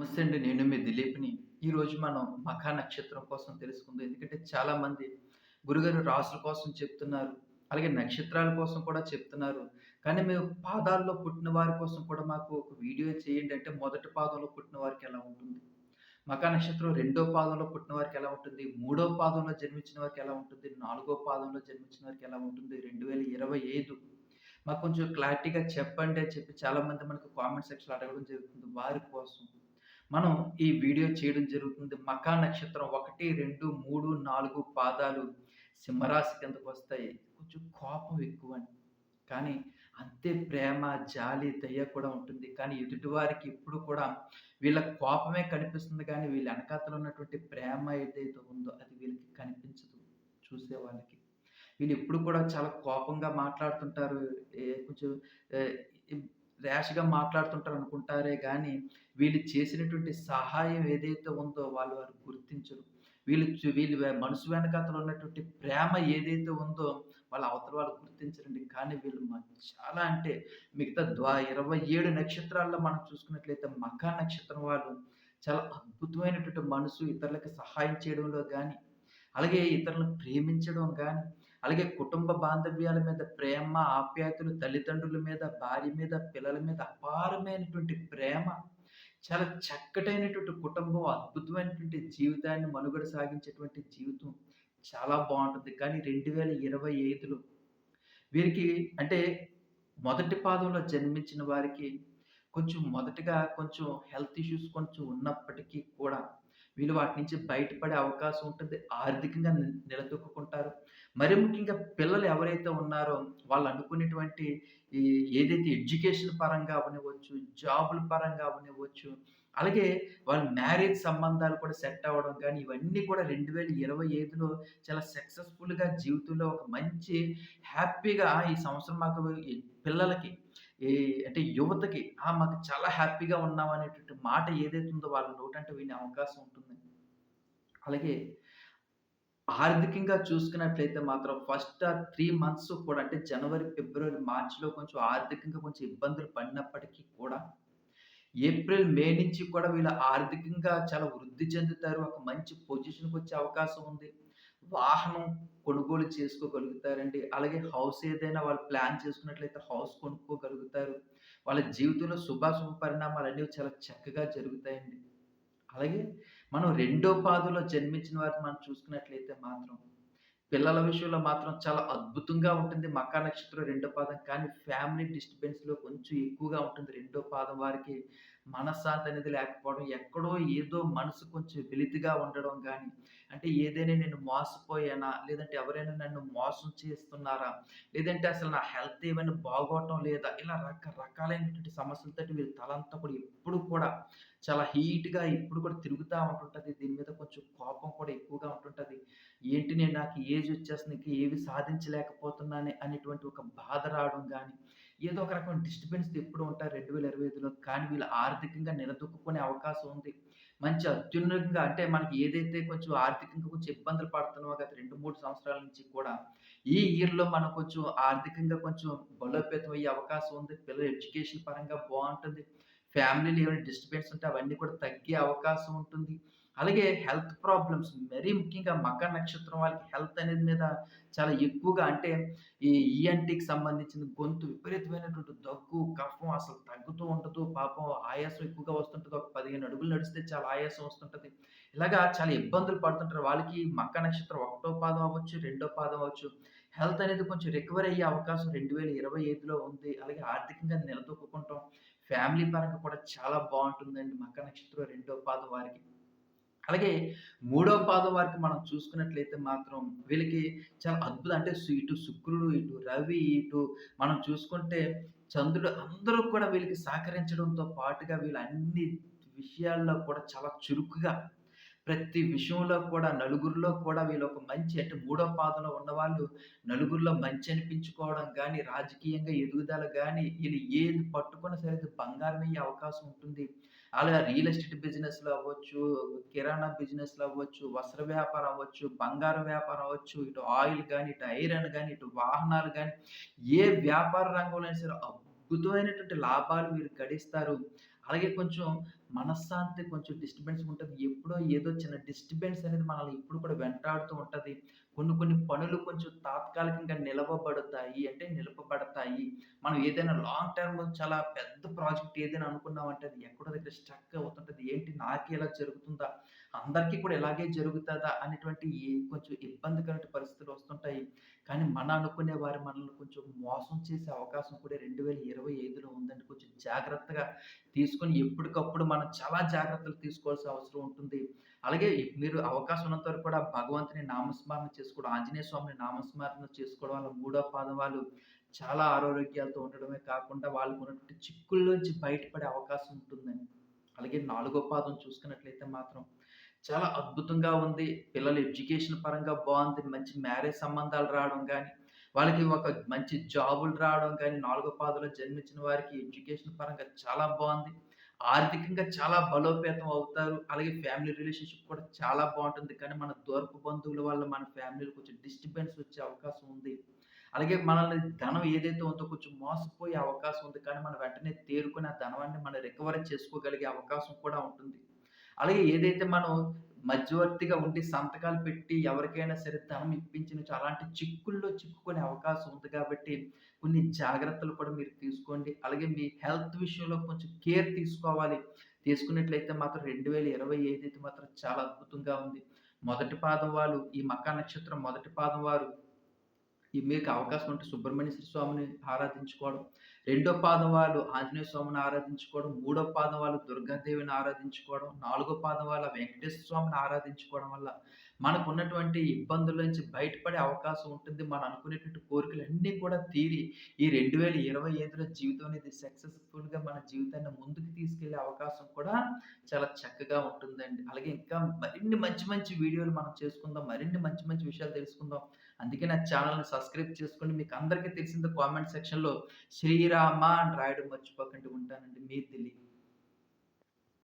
నమస్తే అండి నేను మీ దిలీప్ని ఈరోజు మనం మఖా నక్షత్రం కోసం తెలుసుకుందాం. ఎందుకంటే చాలామంది గురుగారు రాసుల కోసం చెప్తున్నారు. అలాగే నక్షత్రాల కోసం కూడా చెప్తున్నారు. కానీ మేము పాదాల్లో పుట్టిన వారి కోసం కూడా మాకు ఒక వీడియో చేయండి అంటే మొదటి పాదంలో పుట్టిన వారికి ఎలా ఉంటుంది? మకా నక్షత్రం రెండో పాదంలో పుట్టిన వారికి ఎలా ఉంటుంది? మూడో పాదంలో జన్మించిన వారికి ఎలా ఉంటుంది? నాలుగో పాదంలో జన్మించిన వారికి ఎలా ఉంటుంది? రెండు వేల ఇరవై ఐదు మాకు కొంచెం క్లారిటీగా చెప్పండి అని చెప్పి చాలామంది మనకు కామెంట్ సెక్షన్ అడగడం జరుగుతుంది. వారి కోసం మనం ఈ వీడియో చేయడం జరుగుతుంది. మకా నక్షత్రం ఒకటి రెండు మూడు నాలుగు పాదాలు సింహరాశి కిందకు వస్తాయి. కొంచెం కోపం ఎక్కువ అని కానీ అంతే ప్రేమ జాలి దయ కూడా ఉంటుంది. కానీ ఎదుటివారికి ఎప్పుడు కూడా వీళ్ళ కోపమే కనిపిస్తుంది. కానీ వీళ్ళ వెనకాతలు ఉన్నటువంటి ప్రేమ ఏదైతే ఉందో అది వీళ్ళకి కనిపించదు చూసే వాళ్ళకి. వీళ్ళు ఎప్పుడు కూడా చాలా కోపంగా మాట్లాడుతుంటారు. కొంచెం ర్యాష్గా మాట్లాడుతుంటారు అనుకుంటారే కానీ వీళ్ళు చేసినటువంటి సహాయం ఏదైతే ఉందో వాళ్ళు వారు గుర్తించరు. వీళ్ళు వీళ్ళు మనసు వెనకాతలు ఉన్నటువంటి ప్రేమ ఏదైతే ఉందో వాళ్ళ అవతల వాళ్ళు గుర్తించరండి. కానీ వీళ్ళు చాలా అంటే మిగతా ద్వా ఇరవై ఏడు నక్షత్రాల్లో మనం చూసుకున్నట్లయితే మఖ నక్షత్రం వాళ్ళు చాలా అద్భుతమైనటువంటి మనసు ఇతరులకు సహాయం చేయడంలో కానీ అలాగే ఇతరులను ప్రేమించడం కానీ అలాగే కుటుంబ బాంధవ్యాల మీద ప్రేమ ఆప్యాయతలు తల్లిదండ్రుల మీద భార్య మీద పిల్లల మీద అపారమైనటువంటి ప్రేమ చాలా చక్కటైనటువంటి కుటుంబం అద్భుతమైనటువంటి జీవితాన్ని మనుగడ సాగించేటువంటి జీవితం చాలా బాగుంటుంది. కానీ రెండు వేల ఇరవై ఐదులో వీరికి అంటే మొదటి పాదంలో జన్మించిన వారికి కొంచెం మొదటగా కొంచెం హెల్త్ ఇష్యూస్ కొంచెం ఉన్నప్పటికీ కూడా వీళ్ళు వాటి నుంచి బయటపడే అవకాశం ఉంటుంది. ఆర్థికంగా నిలదొక్కుంటారు మరి ముఖ్యంగా పిల్లలు ఎవరైతే ఉన్నారో వాళ్ళు అనుకునేటువంటి ఈ ఏదైతే ఎడ్యుకేషన్ పరంగా అవనివ్వచ్చు జాబుల పరంగా అవనివ్వచ్చు అలాగే వాళ్ళ మ్యారేజ్ సంబంధాలు కూడా సెట్ అవ్వడం కానీ ఇవన్నీ కూడా రెండు వేల ఇరవై ఐదులో చాలా సక్సెస్ఫుల్గా జీవితంలో ఒక మంచి హ్యాపీగా ఈ సంవత్సరం మాకు పిల్లలకి ఏ అంటే యువతకి ఆ మాకు చాలా హ్యాపీగా ఉన్నాం అనేటువంటి మాట ఏదైతే ఉందో వాళ్ళ నోటంటే వినే అవకాశం ఉంటుంది. అలాగే ఆర్థికంగా చూసుకున్నట్లయితే మాత్రం ఫస్ట్ ఆ త్రీ మంత్స్ కూడా అంటే జనవరి ఫిబ్రవరి మార్చిలో కొంచెం ఆర్థికంగా కొంచెం ఇబ్బందులు పడినప్పటికీ కూడా ఏప్రిల్ మే నుంచి కూడా వీళ్ళు ఆర్థికంగా చాలా వృద్ధి చెందుతారు. ఒక మంచి పొజిషన్కి వచ్చే అవకాశం ఉంది. వాహనం కొనుగోలు చేసుకోగలుగుతారండి. అలాగే హౌస్ ఏదైనా వాళ్ళు ప్లాన్ చేసుకున్నట్లయితే హౌస్ కొనుక్కోగలుగుతారు. వాళ్ళ జీవితంలో శుభాశుభ పరిణామాలు అనేవి చాలా చక్కగా జరుగుతాయండి. అలాగే మనం రెండో పాదులో జన్మించిన వారిని మనం చూసుకున్నట్లయితే మాత్రం పిల్లల విషయంలో మాత్రం చాలా అద్భుతంగా ఉంటుంది. మకా నక్షత్రం రెండో పాదం కానీ ఫ్యామిలీ డిస్టర్బెన్స్లో కొంచెం ఎక్కువగా ఉంటుంది. రెండో పాదం వారికి మనశ్శాంతి అనేది లేకపోవడం ఎక్కడో ఏదో మనసు కొంచెం వెలితిగా ఉండడం కానీ అంటే ఏదైనా నేను మోసపోయానా లేదంటే ఎవరైనా నన్ను మోసం చేస్తున్నారా లేదంటే అసలు నా హెల్త్ ఏమైనా బాగోవటం లేదా ఇలా రకరకాలైనటువంటి సమస్యలతో వీళ్ళు తలంతా కూడా ఎప్పుడు కూడా చాలా హీట్గా ఇప్పుడు కూడా తిరుగుతూ ఉంటుంటుంది. దీని మీద కొంచెం కోపం కూడా ఎక్కువగా ఉంటుంటుంది. ఏంటి నేను నాకు ఏజ్ వచ్చేసరికి ఏవి సాధించలేకపోతున్నానే అనేటువంటి ఒక బాధ రావడం కానీ ఏదో ఒక రకమైన డిస్టర్బెన్స్ ఎప్పుడు ఉంటారు రెండు వేల ఇరవై ఐదులో. కానీ వీళ్ళు ఆర్థికంగా నిలదొక్కునే అవకాశం ఉంది. మంచి అత్యున్నతంగా అంటే మనకి ఏదైతే కొంచెం ఆర్థికంగా కొంచెం ఇబ్బందులు పడుతున్నామో గత రెండు మూడు సంవత్సరాల నుంచి కూడా ఈ ఇయర్లో మనం కొంచెం ఆర్థికంగా కొంచెం బలోపేతం అయ్యే అవకాశం ఉంది. పిల్లల ఎడ్యుకేషన్ పరంగా బాగుంటుంది. ఫ్యామిలీలో ఏమైనా డిస్టర్బెన్స్ ఉంటే అవన్నీ కూడా తగ్గే అవకాశం ఉంటుంది. అలాగే హెల్త్ ప్రాబ్లమ్స్ మరీ ముఖ్యంగా మకర నక్షత్రం వాళ్ళకి హెల్త్ అనేది మీద చాలా ఎక్కువగా అంటే ఈ ఈఎన్టీకి సంబంధించిన గొంతు విపరీతమైనటువంటి దగ్గు కఫం అసలు తగ్గుతూ ఉండదు పాపం ఆయాసం ఎక్కువగా వస్తుంటుంది. ఒక పదిహేను అడుగులు నడిస్తే చాలా ఆయాసం వస్తుంటుంది. ఇలాగా చాలా ఇబ్బందులు పడుతుంటారు. వాళ్ళకి మక్క నక్షత్రం ఒకటో పాదం అవ్వచ్చు రెండో పాదం అవ్వచ్చు. హెల్త్ అనేది కొంచెం రికవర్ అయ్యే అవకాశం రెండు వేల ఇరవై ఐదులో ఉంది. అలాగే ఆర్థికంగా నిలదొక్కుంటాం ఫ్యామిలీ పరంగా కూడా చాలా బాగుంటుందండి మక్క నక్షత్రం రెండో పాదం వారికి. అలాగే మూడో పాదం వారికి మనం చూసుకున్నట్లయితే మాత్రం వీళ్ళకి చాలా అద్భుతం. అంటే ఇటు శుక్రుడు ఇటు రవి ఇటు మనం చూసుకుంటే చంద్రుడు అందరూ కూడా వీళ్ళకి సహకరించడంతో పాటుగా వీళ్ళు అన్ని విషయాల్లో కూడా చాలా చురుకుగా ప్రతి విషయంలో కూడా నలుగురిలో కూడా వీళ్ళు ఒక మంచి అంటే మూడో పాదంలో ఉన్నవాళ్ళు నలుగురిలో మంచి అనిపించుకోవడం కానీ రాజకీయంగా ఎదుగుదల కానీ వీళ్ళు ఏది పట్టుకున్నా సరే బంగారం అయ్యే అవకాశం ఉంటుంది. అలా రియల్ ఎస్టేట్ బిజినెస్లో అవ్వచ్చు కిరాణా బిజినెస్లో అవ్వచ్చు వస్త్ర వ్యాపారం అవ్వచ్చు బంగారం వ్యాపారం అవ్వచ్చు ఇటు ఆయిల్ కానీ ఇటు ఐరన్ కానీ ఇటు వాహనాలు కానీ ఏ వ్యాపార రంగంలో అయినా సరే అద్భుతమైనటువంటి లాభాలు వీరు గడిస్తారు. అలాగే కొంచెం మనశ్శాంతి కొంచెం డిస్టర్బెన్స్ ఉంటుంది. ఎప్పుడో ఏదో చిన్న డిస్టర్బెన్స్ అనేది మనల్ని ఇప్పుడు కూడా వెంటాడుతూ ఉంటుంది. కొన్ని కొన్ని పనులు కొంచెం తాత్కాలికంగా నిలవబడతాయి అంటే నిలపబడతాయి మనం ఏదైనా లాంగ్ టర్మ్ చాలా పెద్ద ప్రాజెక్ట్ ఏదైనా అనుకున్నామంటే అది ఎక్కడో దగ్గర స్ట్రక్ అవుతుంటుంది ఏంటి నాకే ఇలా జరుగుతుందా? అందరికీ కూడా ఇలాగే జరుగుతుందా అనేటువంటి కొంచెం ఇబ్బందికరమైన పరిస్థితులు వస్తుంటాయి. కానీ మన అనుకునే వారు మనల్ని కొంచెం మోసం చేసే అవకాశం కూడా 2025లో ఉందండి. కొంచెం జాగ్రత్తగా తీసుకొని ఎప్పటికప్పుడు మనం చాలా జాగ్రత్తలు తీసుకోవాల్సిన అవసరం ఉంటుంది. అలాగే మీరు అవకాశం ఉన్నంత వరకు కూడా భగవంతుని నామస్మరణ చేసుకోవడం, ఆంజనేయ స్వామిని నామస్మరణ చేసుకోవడం వల్ల మూడో పాదం వాళ్ళు చాలా ఆరోగ్యాలతో ఉండడమే కాకుండా వాళ్ళకున్నటువంటి చిక్కుల్లోంచి బయటపడే అవకాశం ఉంటుందని అలాగే నాలుగో పాదం చూసుకున్నట్లయితే మాత్రం చాలా అద్భుతంగా ఉంది. పిల్లల ఎడ్యుకేషన్ పరంగా బాగుంది. మంచి మ్యారేజ్ సంబంధాలు రావడం కానీ వాళ్ళకి ఒక మంచి జాబులు రావడం కానీ నాలుగో పాదంలో జన్మించిన వారికి ఎడ్యుకేషన్ పరంగా చాలా బాగుంది. ఆర్థికంగా చాలా బలోపేతం అవుతారు. అలాగే ఫ్యామిలీ రిలేషన్‌షిప్ కూడా చాలా బాగుంటుంది కానీ మన దూరపు బంధువుల వల్ల మన ఫ్యామిలీలో కొంచెం డిస్టర్బెన్స్ వచ్చే అవకాశం ఉంది. అలాగే మనల్ని ధనం ఏదైతే ఉందో కొంచెం మోసపోయే అవకాశం ఉంది. కానీ మనం వెంటనే తేరుకొని ఆ ధనాన్ని మనం రికవరీ చేసుకోగలిగే అవకాశం కూడా ఉంటుంది. అలాగే ఏదైతే మనం మధ్యవర్తిగా ఉండి సంతకాలు పెట్టి ఎవరికైనా సరే ధనం ఇప్పించనిచో అలాంటి చిక్కుల్లో చిక్కుకునే అవకాశం ఉంది కాబట్టి కొన్ని జాగ్రత్తలు కూడా మీరు తీసుకోండి. అలాగే మీ హెల్త్ విషయంలో కొంచెం కేర్ తీసుకోవాలి. తీసుకున్నట్లయితే మాత్రం రెండు వేల ఇరవై ఏదైతే మాత్రం చాలా అద్భుతంగా ఉంది. మొదటి పాదం వాళ్ళు ఈ మకా నక్షత్రం మొదటి పాదం వారు మీకు అవకాశం ఉంటే సుబ్రహ్మణ్యేశ్వర స్వామిని ఆరాధించుకోవడం. రెండో పాదం వాళ్ళు ఆంజనేయ స్వామిని ఆరాధించుకోవడం. మూడో పాదం వాళ్ళు దుర్గాదేవిని ఆరాధించుకోవడం. నాలుగో పాదం వాళ్ళ వెంకటేశ్వర స్వామిని ఆరాధించుకోవడం వల్ల మనకు ఉన్నటువంటి ఇబ్బందుల నుంచి బయటపడే అవకాశం ఉంటుంది. మనం అనుకునేటువంటి కోరికలన్నీ కూడా తీరి ఈ 2025లో జీవితం అనేది సక్సెస్‌ఫుల్‌గా మన జీవితాన్ని ముందుకు తీసుకెళ్ళే అవకాశం కూడా చాలా చక్కగా ఉంటుందండి. అలాగే ఇంకా మరిన్ని మంచి మంచి వీడియోలు మనం చేసుకుందాం. మరిన్ని మంచి మంచి విషయాలు తెలుసుకుందాం. అందుకే నా ఛానల్ని సబ్స్క్రైబ్ చేసుకోండి. మీకు అందరికీ తెలిసిందే కామెంట్ సెక్షన్‌లో శ్రీరామ అని రాయడం మర్చిపోకండి. ఉంటానండి. మీ తెలియదు